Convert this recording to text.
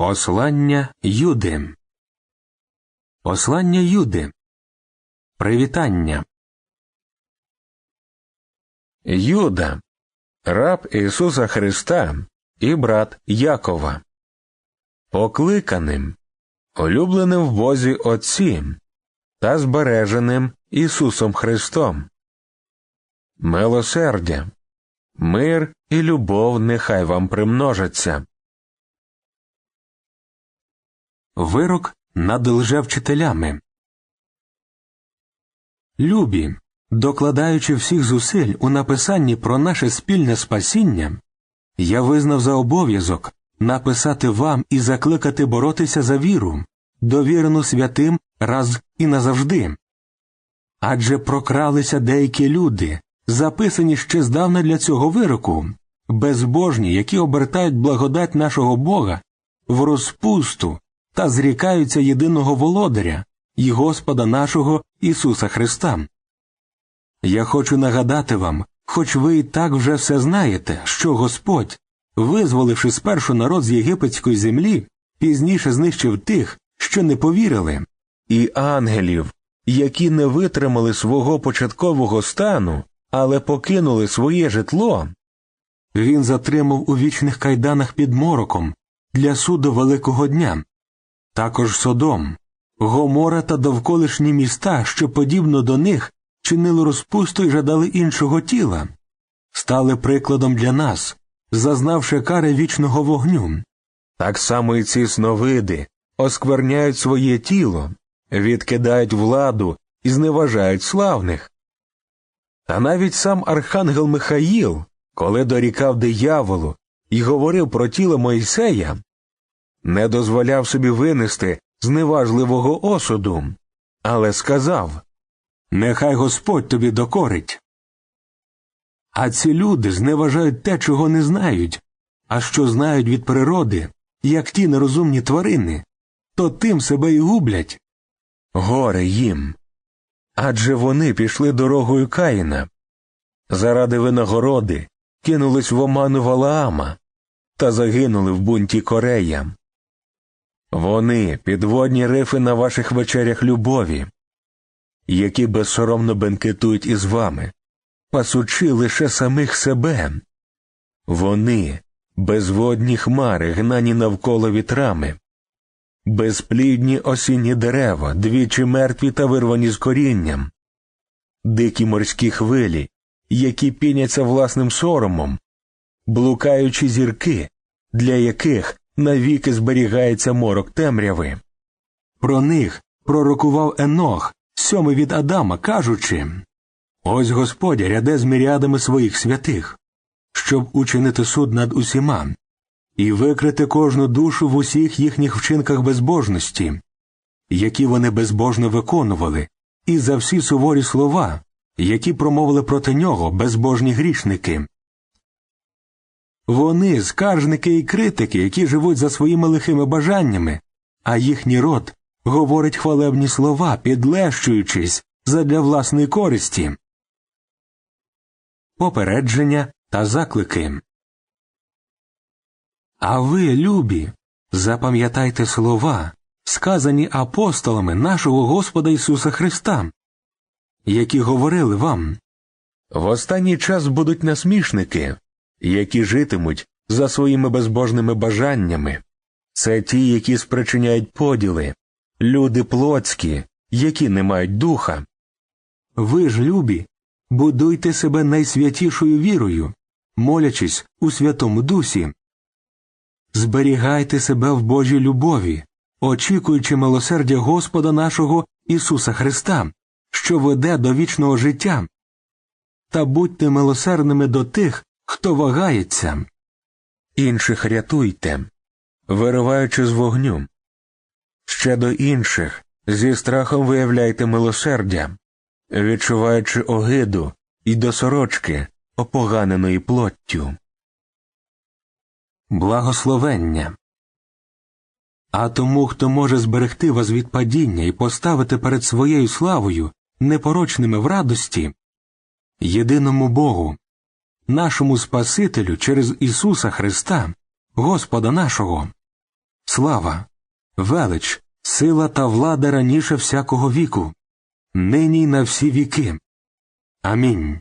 Послання Юди. Послання Юди. Привітання. Юда, раб Ісуса Христа і брат Якова, покликаним, улюбленим в Бозі Отці та збереженим Ісусом Христом. Милосердя, мир і любов нехай вам примножаться. Вирок над лжевчителями. Любі, докладаючи всіх зусиль у написанні про наше спільне спасіння, я визнав за обов'язок написати вам і закликати боротися за віру, довірену святим раз і назавжди. Адже прокралися деякі люди, записані ще здавна для цього вироку, безбожні, які обертають благодать нашого Бога в розпусту та зрікаються єдиного володаря і Господа нашого Ісуса Христа. Я хочу нагадати вам, хоч ви і так вже все знаєте, що Господь, визволивши спершу народ з єгипетської землі, пізніше знищив тих, що не повірили. і ангелів, які не витримали свого початкового стану, але покинули своє житло, Він затримав у вічних кайданах під мороком для суду Великого дня, також Содом, Гомора та довколишні міста, що подібно до них чинили розпусту і жадали іншого тіла, стали прикладом для нас, зазнавши кари вічного вогню. так само і ці сновиди оскверняють своє тіло, відкидають владу і зневажають славних. Та навіть сам архангел Михаїл, коли дорікав дияволу і говорив про тіло Мойсея, не дозволяв собі винести зневажливого осуду, але сказав Нехай Господь тобі докорить. А ці люди зневажають те, чого не знають, а що знають від природи, як ті нерозумні тварини, то тим себе і гублять. Горе їм. Адже вони пішли дорогою Каїна. Заради винагороди кинулись в оману Валаама та загинули в бунті Корея. Вони підводні рифи на ваших вечерях любові, які безсоромно бенкетують із вами, пасучи лише самих себе. Вони безводні хмари, гнані навколо вітрами, безплідні осінні дерева, двічі мертві та вирвані з корінням, дикі морські хвилі, які піняться власним соромом, блукаючі зірки, для яких навіки зберігається морок темряви. Про них пророкував Енох, сьомий від Адама, кажучи Ось Господь ряде з мірядами своїх святих, щоб учинити суд над усіма, і викрити кожну душу в усіх їхніх вчинках безбожності, які вони безбожно виконували, і за всі суворі слова, які промовили проти нього безбожні грішники. Вони скаржники і критики, які живуть за своїми лихими бажаннями, а їхній род говорить хвалебні слова, підлещуючись задля власної користі. Попередження та заклики. А ви, любі, запам'ятайте слова, сказані апостолами нашого Господа Ісуса Христа, які говорили вам. В останній час будуть насмішники, які житимуть за своїми безбожними бажаннями. Це ті, які спричиняють поділи, люди плотські, які не мають духа. Ви ж, любі, будуйте себе найсвятішою вірою, молячись у Святому Дусі. Зберігайте себе в Божій любові, очікуючи милосердя Господа нашого Ісуса Христа, що веде до вічного життя. Та будьте милосердними до тих, хто вагається. Інших рятуйте, вириваючи з вогню. Ще до інших зі страхом виявляйте милосердя, відчуваючи огиду і до сорочки, опоганеної плоттю. Благословення. А тому, хто може зберегти вас від падіння і поставити перед своєю славою непорочними в радості, єдиному Богу, нашому Спасителю через Ісуса Христа, Господа нашого, слава, велич, сила та влада раніше всякого віку, нині й на всі віки. Амінь.